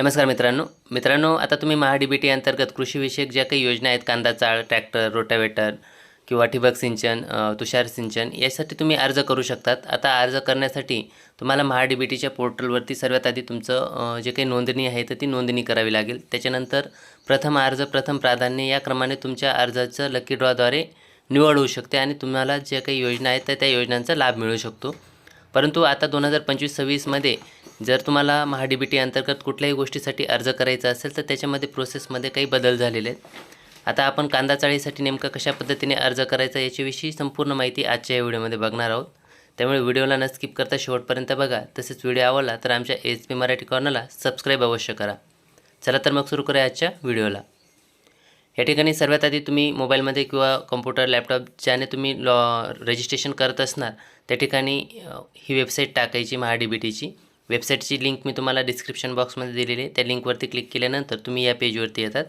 नमस्कार मित्रांनो. मित्रांनो आता तुम्ही महाडीबीटी टी अंतर्गत कृषीविषयक ज्या काही योजना आहेत कांदा चाळ ट्रॅक्टर रोटावेटर किंवा ठिबक सिंचन तुषार सिंचन यासाठी तुम्ही अर्ज करू शकतात. आता अर्ज करण्यासाठी तुम्हाला महाडीबीटीच्या पोर्टलवरती सर्वात आधी तुमचं जे काही नोंदणी आहे तर ती नोंदणी करावी लागेल. त्याच्यानंतर प्रथम अर्ज प्रथम प्राधान्य या क्रमाने तुमच्या अर्जाचं लकी ड्रॉद्वारे निवड होऊ शकते आणि तुम्हाला ज्या काही योजना आहेत तर त्या योजनांचा लाभ मिळू शकतो. परंतु आता दोन हजार पंचवीस सव्वीसमध्ये जर तुम्हाला महाडी बी टी अंतर्गत कुठल्याही गोष्टीसाठी अर्ज करायचा असेल तर त्याच्यामध्ये प्रोसेसमध्ये काही बदल झालेले आहेत. आता आपण कांदा चाळीसाठी नेमकं कशा पद्धतीने अर्ज करायचा याच्याविषयी संपूर्ण माहिती आजच्या या व्हिडिओमध्ये बघणार आहोत. त्यामुळे व्हिडिओला न स्किप करता शेवटपर्यंत बघा. तसेच व्हिडिओ आवडला तर आमच्या एच पी मराठी कॉर्नरला सबस्क्राईब अवश्य करा. चला तर मग सुरू करूया आजच्या व्हिडिओला. या ठिकाणी सर्वात आधी तुम्ही मोबाईलमध्ये किंवा कॉम्प्युटर लॅपटॉप ज्याने तुम्ही लॉ रजिस्ट्रेशन करत असणार त्या ठिकाणी ही वेबसाईट टाकायची महाडीबीटीची. बी टीची वेबसाईटची लिंक मी तुम्हाला डिस्क्रिप्शन बॉक्समध्ये दिलेली आहे. त्या लिंकवरती क्लिक केल्यानंतर तुम्ही या पेजवरती येतात.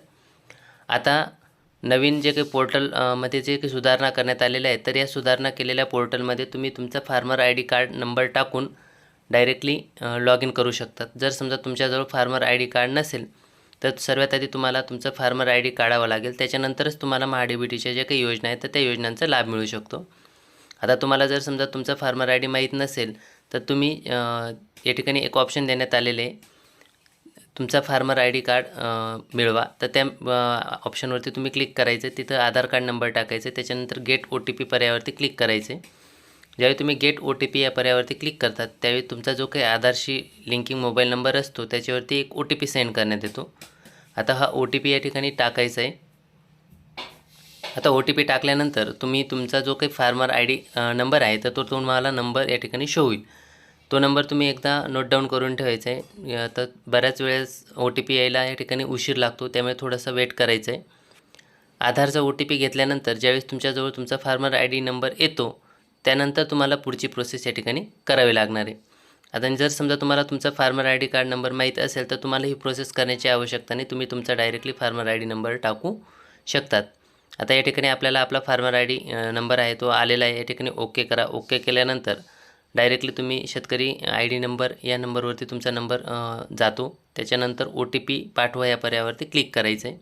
आता नवीन जे काही पोर्टलमध्ये जे काही सुधारणा करण्यात आलेल्या आहेत तर या सुधारणा केलेल्या पोर्टलमध्ये तुम्ही तुमचा farmer I D card number टाकून डायरेक्टली लॉग इन करू शकतात. जर समजा तुमच्याजवळ फार्मर आय डी कार्ड नसेल तर सर्वात आधी तुम्हाला तुमचं फार्मर आय डी काढावं लागेल. त्याच्यानंतरच तुम्हाला महाडीबीटीच्या बी टीच्या ज्या काही योजना आहेत तर त्या योजनांचा लाभ मिळू शकतो. आता तुम्हाला जर समजा तुमचा फार्मर आय डी माहीत नसेल तर तुम्ही या ठिकाणी एक ऑप्शन देण्यात आलेले आहे. तुमचा फार्मर आय डी कार्ड मिळवा. तर त्या ऑप्शनवरती तुम्ही क्लिक करायचं. तिथं आधार कार्ड नंबर टाकायचे. त्याच्यानंतर गेट ओ टी पी पर्यायावरती क्लिक करायचे. ज्यावेळी तुम्ही गेट ओ टी पी या पर्यायावरती क्लिक करतात त्यावेळी तुमचा जो काही आधारशी लिंकिंग मोबाईल नंबर असतो त्याच्यावरती एक ओ टी पी सेंड करण्यात येतो. आता हा ओ टी पी या ठिकाणी टाकायचा आहे. आता ओ टी पी टाकल्यानंतर तुम्ही तुमचा जो काही फार्मर आय डी नंबर आहे तर तो तुम्हाला नंबर या ठिकाणी शो होईल. तो नंबर तुम्ही एकदा नोट डाऊन करून ठेवायचा आहे तर बऱ्याच वेळेस ओ टी पी यायला या ठिकाणी उशीर लागतो त्यामुळे थोडंसं वेट करायचं आहे आधारचा ओ टी पी घेतल्यानंतर ज्यावेळेस तुमच्याजवळ तुमचा फार्मर आय डी नंबर येतो त्यानंतर तुम्हाला पुढची प्रोसेस या ठिकाणी करावी लागणार आहे. आता जर समजा तुम्हाला तुमचा farmer I D card number माहीत असेल तर तुम्हाला ही प्रोसेस करण्याची आवश्यकता नाही. तुम्ही तुमचा directly farmer I D number टाकू शकतात. आता या ठिकाणी आपल्याला आपला फार्मर आय डी नंबर आहे तो आलेला आहे. या ठिकाणी ओके करा. ओके केल्यानंतर डायरेक्टली तुम्ही शेतकरी आय डी नंबर या नंबरवरती तुमचा नंबर जातो. त्याच्यानंतर ओ टी पी पाठवा या पर्यावरती क्लिक करायचं आहे.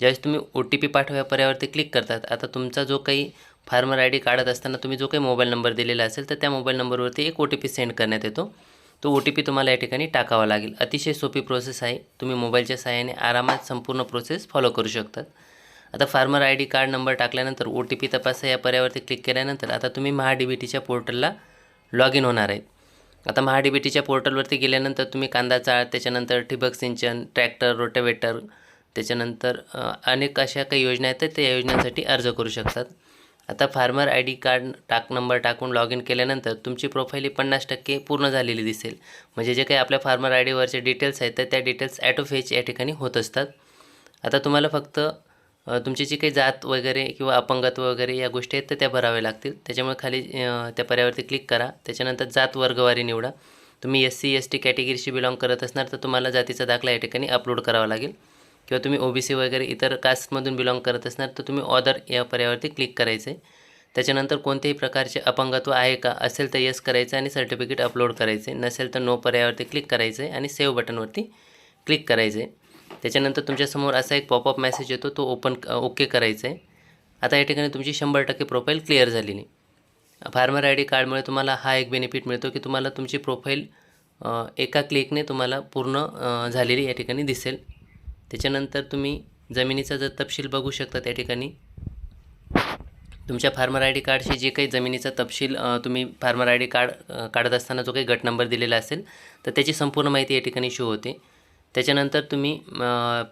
ज्यावेळेस तुम्ही ओ टी पी पाठवा या पर्यावरती क्लिक करतात आता तुमचा जो काही फार्मर आय डी काढत असताना तुम्ही जो काही मोबाईल नंबर दिलेला असेल तर त्या मोबाईल नंबरवरती एक ओ टी पी सेंड करण्यात येतो. तो ओ टी पी तुम्हाला या ठिकाणी टाकावा लागेल. अतिशय सोपी प्रोसेस आहे. तुम्ही मोबाईलच्या सहाय्याने आरामात संपूर्ण प्रोसेस फॉलो करू शकतात. आता farmer I D card number टाकल्यानंतर ओ टी पी तपासा या पर्यावरती क्लिक केल्यानंतर आता तुम्ही महा डी बी टीच्या पोर्टलला लॉग इन होणार आहेत. आता महाडीबीटीच्या पोर्टलवरती गेल्यानंतर तुम्ही कांदा चाळ त्याच्यानंतर ठिबक सिंचन ट्रॅक्टर रोटेवेटर त्याच्यानंतर अनेक अशा काही योजना आहेत तर त्या योजनांसाठी अर्ज करू शकतात. आता फार्मर आय डी कार्ड टाक नंबर टाकून लॉग इन केल्यानंतर तुमची प्रोफाईल ही पन्नास टक्के पूर्ण झालेली दिसेल. म्हणजे जे काही आपल्या फार्मर आय डीवरचे डिटेल्स आहेत तर त्या डिटेल्स ॲटोफेच या ठिकाणी होत असतात. आता तुम्हाला फक्त तुमची जी काही जात वगैरे किंवा अपंगत्व वगैरे या गोष्टी आहेत तर त्या भराव्या लागतील. त्याच्यामुळे खाली त्या पर्यावरती क्लिक करा. त्याच्यानंतर जात वर्गवारी निवडा. तुम्ही एस सी एस टी कॅटेगरीशी बिलॉंग करत असणार तर तुम्हाला जातीचा दाखला या ठिकाणी अपलोड करावा लागेल. किंवा तुम्ही ओ बी सी वगैरे इतर कास्टमधून बिलॉंग करत असणार तर तुम्ही ऑदर या पर्यावरती क्लिक करायचे त्याच्यानंतर कोणत्याही प्रकारचे अपंगत्व आहे का असेल तर येस करायचं आणि सर्टिफिकेट अपलोड करायचे नसेल तर नो पर्यावरती क्लिक करायचं आणि सेव्ह बटनवरती क्लिक करायचं त्याच्यानंतर तुमच्यासमोर असा एक पॉपअप मेसेज येतो तो ओपन ओके करायचा आहे. आता या ठिकाणी तुमची शंभर टक्के प्रोफाईल क्लिअर झालेली फार्मर आय डी कार्डमुळे तुम्हाला हा एक बेनिफिट मिळतो की तुम्हाला तुमची प्रोफाईल एका क्लिकने तुम्हाला पूर्ण झालेली या ठिकाणी दिसेल. त्याच्यानंतर तुम्ही जमिनीचा जर तपशील बघू शकता त्या ठिकाणी. तुमच्या फार्मर आय डी कार्डशी जे काही जमिनीचा तपशील तुम्ही फार्मर आय डी कार्ड काढत असताना जो काही गट नंबर दिलेला असेल तर त्याची संपूर्ण माहिती या ठिकाणी शो होते. त्याच्यानंतर तुम्ही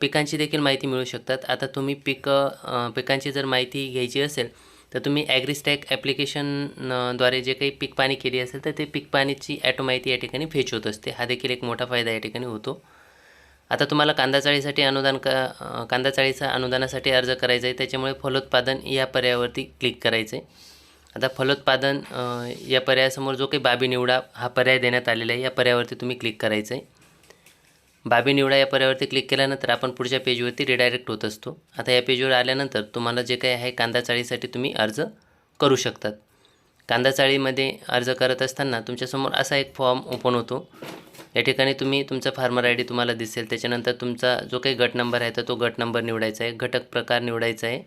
पिकांची देखील माहिती मिळू शकतात. आता तुम्ही पिकं पिकांची जर माहिती घ्यायची असेल तर तुम्ही ॲग्रीस्टॅक ॲप्लिकेशनद्वारे जे काही पीक पाणी केली असेल तर ते पीक पाणीची ॲटो माहिती या ठिकाणी फेच होत असते. हा देखील एक मोठा फायदा या ठिकाणी होतो. आता तुम्हाला कांदा चाळीसाठी अनुदान क कांदा चाळीचा अनुदानासाठी अर्ज करायचा आहे. त्याच्यामुळे फलोत्पादन या पर्यायावरती क्लिक करायचं आहे आता फलोत्पादन या पर्यायासमोर जो काही बाबी निवडा हा पर्याय देण्यात आलेला आहे या पर्यायावरती तुम्ही क्लिक करायचं आहे बाबी निवडा या पर्यावरती क्लिक केल्यानंतर आपण पुढच्या पेजवरती रिडायरेक्ट होत असतो. आता या पेजवर आल्यानंतर तुम्हाला जे काही आहे कांदा चाळीसाठी तुम्ही अर्ज करू शकतात. कांदा चाळीमध्ये अर्ज करत असताना तुमच्यासमोर असा एक फॉर्म ओपन होतो. या ठिकाणी तुम्ही तुमचा फार्मर आय डी तुम्हाला दिसेल. त्याच्यानंतर तुमचा जो काही गट नंबर आहे तर तो गट नंबर निवडायचा आहे. घटक प्रकार निवडायचा आहे.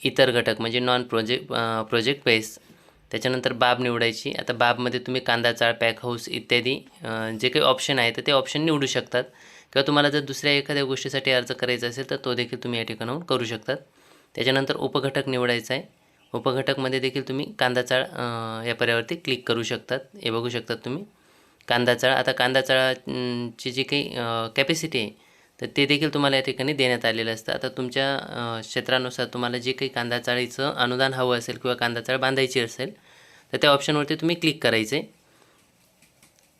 इतर घटक म्हणजे नॉन प्रोजेक्ट प्रोजेक्ट बेस त्याच्यानंतर बाब निवडायची. आता बाबमध्ये तुम्ही कांदा चाळ पॅक हाऊस इत्यादी जे काही ऑप्शन आहे तर ते ऑप्शन निवडू शकतात. किंवा तुम्हाला जर दुसऱ्या एखाद्या गोष्टीसाठी अर्ज करायचा असेल तर तो देखील तुम्ही या ठिकाणाहून करू शकतात. त्याच्यानंतर उपघटक निवडायचा आहे. उपघटकमध्ये देखील तुम्ही कांदा चाळ या पर्यावरती क्लिक करू शकतात. हे बघू शकतात तुम्ही. कांदा चाळ आता कांदा चाळाची जी काही कॅपॅसिटी आहे तर ते देखील तुम्हाला या ठिकाणी देण्यात आलेलं असतं. आता तुमच्या क्षेत्रानुसार तुम्हाला जे काही कांदा चाळीचं अनुदान हवं असेल किंवा कांदा चाळ बांधायची असेल तर त्या ऑप्शनवरती तुम्ही क्लिक करायचं. आहे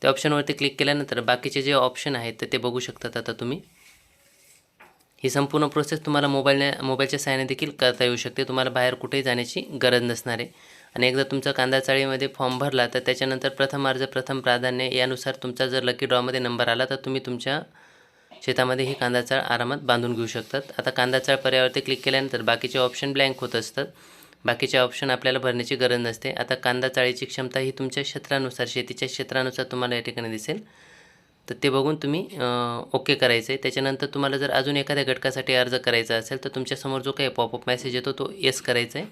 त्या ऑप्शनवरती क्लिक केल्यानंतर बाकीचे जे ऑप्शन आहेत तर ते बघू शकतात आता तुम्ही. ही संपूर्ण प्रोसेस तुम्हाला मोबाईलने मोबाईलच्या सहाय्याने देखील करता येऊ शकते. तुम्हाला बाहेर कुठेही जाण्याची गरज नसणार आहे. आणि एकदा तुमचा कांदा चाळीमध्ये फॉर्म भरला तर त्याच्यानंतर प्रथम अर्ज प्रथम प्राधान्य यानुसार तुमचा जर लकी ड्रॉमध्ये नंबर आला तर तुम्ही तुमच्या शेतामध्ये ही कांदा चाळ आरामात बांधून घेऊ शकतात. आता कांदा चाळ पर्यावरती क्लिक केल्यानंतर बाकीचे ऑप्शन ब्लँक होत असतात. बाकीचे ऑप्शन आपल्याला भरण्याची गरज नसते. आता कांदा चाळीची क्षमता ही तुमच्या क्षेत्रानुसार शेतीच्या क्षेत्रानुसार तुम्हाला या ठिकाणी दिसेल. तर ते बघून तुम्ही ओके करायचं आहे त्याच्यानंतर तुम्हाला जर अजून एखाद्या घटकासाठी अर्ज करायचा असेल तर तुमच्यासमोर जो काही पॉपअप मेसेज येतो तो येस करायचा आहे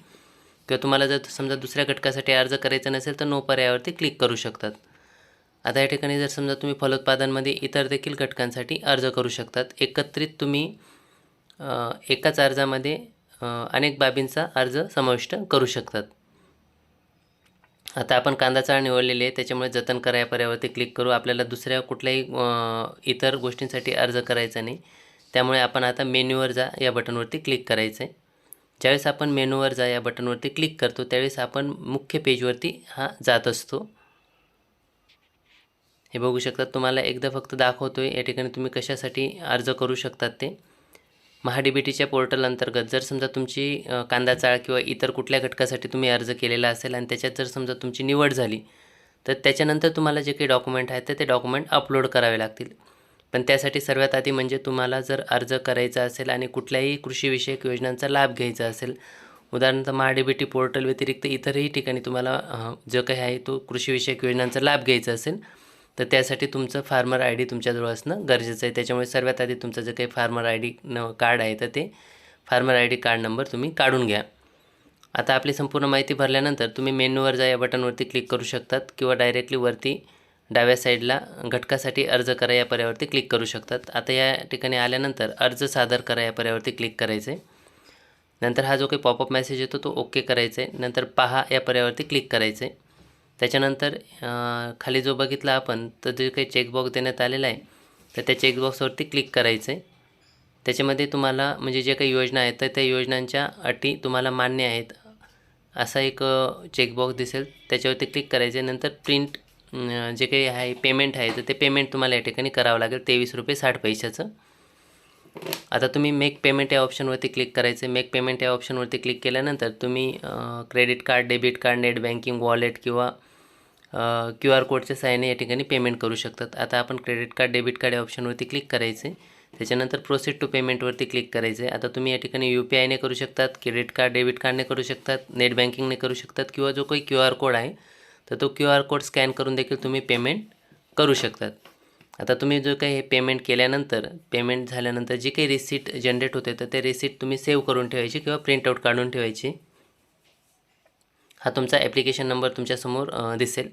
किंवा तुम्हाला जर समजा दुसऱ्या घटकासाठी अर्ज करायचा नसेल तर नो पर्यायावरती क्लिक करू शकतात. आता या ठिकाणी जर समजा तुम्ही फलोत्पादनमध्ये इतर देखील घटकांसाठी अर्ज करू शकतात. एकत्रित तुम्ही एकाच अर्जामध्ये अनेक बाबींचा अर्ज समाविष्ट करू शकतात. आता आपण कांदा चाळ निवडलेली आहे त्याच्यामुळे जतन करा या पर्यावरती क्लिक करू. आपल्याला दुसऱ्या कुठल्याही इतर गोष्टींसाठी अर्ज करायचा नाही. त्यामुळे आपण आता मेन्यूवर जा या बटनवरती क्लिक करायचं आहे ज्यावेळेस आपण मेनूवर जा या बटनवरती क्लिक करतो त्यावेळेस आपण मुख्य पेजवरती हा जात असतो. हे बघू शकतात तुम्हाला एकदा फक्त दाखवतो आहे या ठिकाणी तुम्ही कशासाठी अर्ज करू शकतात ते. महाडीबीटीच्या पोर्टल अंतर्गत जर समजा तुमची कांदा चाळ किंवा इतर कुठल्या घटकासाठी तुम्ही अर्ज केलेला असेल आणि त्याच्यात जर समजा तुमची निवड झाली तर त्याच्यानंतर तुम्हाला जे काही डॉक्युमेंट आहेत तर ते डॉक्युमेंट अपलोड करावे लागतील. पण त्यासाठी सर्वात आधी म्हणजे तुम्हाला जर अर्ज करायचा असेल आणि कुठल्याही कृषीविषयक योजनांचा लाभ घ्यायचा असेल उदाहरणार्थ महाडीबीटी पोर्टल व्यतिरिक्त इतरही ठिकाणी तुम्हाला जो काही आहे तो कृषीविषयक योजनांचा लाभ घ्यायचा असेल तर त्यासाठी तुमचं फार्मर आय डी तुमच्याजवळ असणं गरजेचं आहे. त्याच्यामुळे सर्वात आधी तुमचं जे काही फार्मर आय डी न कार्ड आहे तर ते farmer I D card number तुम्ही काढून घ्या. आता आपली संपूर्ण माहिती भरल्यानंतर तुम्ही मेन्यूवर जा या बटनवरती क्लिक करू शकतात किंवा डायरेक्टली वरती डाव्या साईडला घटकासाठी अर्ज करा या पर्यावरती क्लिक करू शकतात. आता या ठिकाणी आल्यानंतर अर्ज सादर करा या पर्यावरती क्लिक करायचं आहे नंतर हा जो काही पॉपअप मेसेज येतो तो ओके करायचा आहे नंतर पहा या पर्यावरती क्लिक करायचं आहे त्याच्यानंतर खाली जो बघितला आपण तर जे काही चेकबॉक्स देण्यात आलेला आहे तर त्या चेकबॉक्सवरती क्लिक करायचं आहे त्याच्यामध्ये तुम्हाला म्हणजे जे काही योजना आहेत तर त्या योजनांच्या अटी तुम्हाला मान्य आहेत. असा एक चेकबॉक्स दिसेल. त्याच्यावरती क्लिक करायचे नंतर प्रिंट जे काही आहे पेमेंट आहे तर ते पेमेंट तुम्हाला या ठिकाणी करावं लागेल. तेवीस रुपये साठ पैशाचं. आता तुम्ही मेक पेमेंट या ऑप्शनवरती क्लिक करायचं मेक पेमेंट या ऑप्शनवरती क्लिक केल्यानंतर तुम्ही credit card debit card net banking wallet किंवा क्यू आर कोडच्या सहाय्याने या ठिकाणी पेमेंट करू शकतात. आता आपण क्रेडिट कार्ड डेबिट कार्ड या ऑप्शनवरती क्लिक करायचे. त्याच्यानंतर प्रोसीड टू पेमेंटवरती क्लिक करायचे. आता तुम्ही या ठिकाणी यू पी आयने करू शकतात क्रेडिट कार्ड डेबिट कार्डने करू शकतात नेट बँकिंगने करू शकतात किंवा जो काही क्यू आर कोड आहे तर तो क्यू आर कोड स्कॅन करून देखील तुम्ही पेमेंट करू शकतात. आता तुम्ही जो काही हे पेमेंट केल्यानंतर पेमेंट झाल्यानंतर जी काही रिसीट जनरेट होते तर ते रिसीट तुम्ही सेव्ह करून ठेवायची किंवा प्रिंटआउट काढून ठेवायची. हा तुमचा ॲप्लिकेशन नंबर तुमच्यासमोर दिसेल.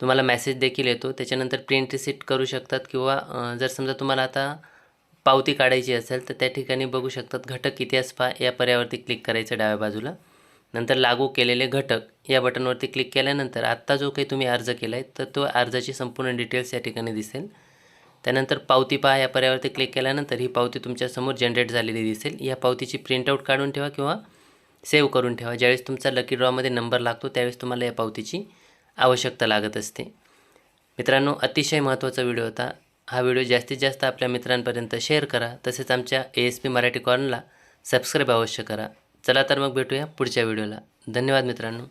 तुम्हाला मेसेज देखील येतो. त्याच्यानंतर प्रिंट रिसीट करू शकतात किंवा जर समजा तुम्हाला आता पावती काढायची असेल तर त्या ठिकाणी बघू शकतात घटक इतिहास पहा. या पर्यावरती क्लिक करायचं डाव्या बाजूला. नंतर लागू केलेले घटक. या बटनवरती क्लिक केल्यानंतर आत्ता जो काही तुम्ही अर्ज केला आहे तर तो अर्जाची संपूर्ण डिटेल्स या ठिकाणी दिसेल. त्यानंतर पावती पहा. या पर्यावरती क्लिक केल्यानंतर ही पावती तुमच्यासमोर जनरेट झालेली दिसेल. या पावतीची प्रिंटआउट काढून ठेवा किंवा सेव्ह करून ठेवा. ज्यावेळेस तुमचा लकी ड्रॉमध्ये नंबर लागतो त्यावेळेस तुम्हाला या पावतीची आवश्यकता लागत असते. मित्रांनो अतिशय महत्त्वाचा व्हिडिओ होता. हा व्हिडिओ जास्तीत जास्त आपल्या मित्रांपर्यंत शेअर करा. तसेच आमच्या ए एस पी मराठी कॉर्नला सबस्क्राईब अवश्य करा. चला तर मग भेटूया पुढच्या व्हिडिओला धन्यवाद मित्रांनो.